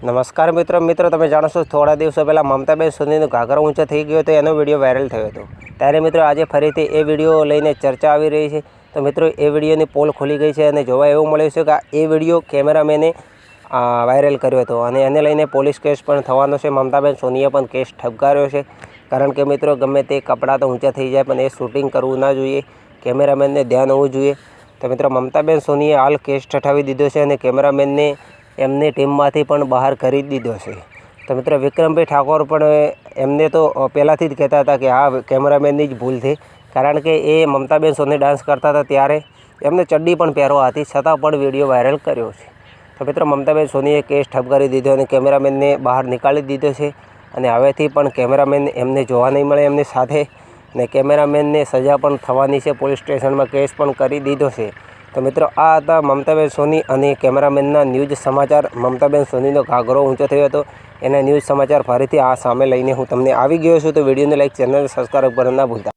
નમસ્કાર મિત્રો મિત્રો, તમે જાણો છો થોડા દિવસો પહેલાં મમતાબેન સોનીનો ઘાઘરો ઊંચો થઈ ગયો હતો, એનો વીડિયો વાયરલ થયો હતો. ત્યારે મિત્રો, આજે ફરીથી એ વીડિયો લઈને ચર્ચા આવી રહી છે. તો મિત્રો, એ વિડીયોની પોલ ખુલી ગઈ છે અને જોવા એવું મળ્યું છે કે એ વીડિયો કેમેરામેને વાયરલ કર્યો હતો અને એને લઈને પોલીસ કેસ પણ થવાનો છે. મમતાબેન સોનીએ પણ કેસ ઠપકાર્યો છે. કારણ કે મિત્રો, ગમે તે કપડાં તો ઊંચા થઈ જાય, પણ એ શૂટિંગ કરવું ના જોઈએ. કેમેરામેનને ધ્યાન હોવું જોઈએ. તો મિત્રો, મમતાબેન સોનીએ હાલ કેસ ઠઠાવી દીધો છે અને કેમેરામેનને એમની ટીમમાંથી પણ બહાર કરી દીધો છે. તો મિત્રો, વિક્રમભાઈ ઠાકોર પણ એમને તો પહેલાંથી જ કહેતા હતા કે આ કેમેરામેનની જ ભૂલ છે. કારણ કે એ મમતાબેન સોની ડાન્સ કરતા હતા ત્યારે એમને ચડ્ડી પણ પહેરવા હતી, છતાં પણ વીડિયો વાયરલ કર્યો છે. તો મિત્રો, મમતાબેન સોનીએ કેસ ઠપકારી દીધો અને કેમેરામેનને બહાર નીકાળી દીધો છે. અને હવેથી પણ કેમેરામેન એમને જોવા નહીં મળે, એમની સાથે ને કેમેરામેનને સજા પણ થવાની છે. પોલીસ સ્ટેશનમાં કેસ પણ કરી દીધો છે. તો મિત્રો, આ હતા મમતાબેન સોની અને કેમેરામેનના ન્યૂઝ સમાચાર. મમતાબેન સોનીનો ઘાઘરો ઊંચો થયો હતો. એના ન્યૂઝ સમાચાર ફરીથી આ સામે લઈને હું તમને આવી ગયો છું. તો વિડીયોને લાઈક, ચેનલને સબસ્ક્રાઈબ કરવા ના ભૂલતા.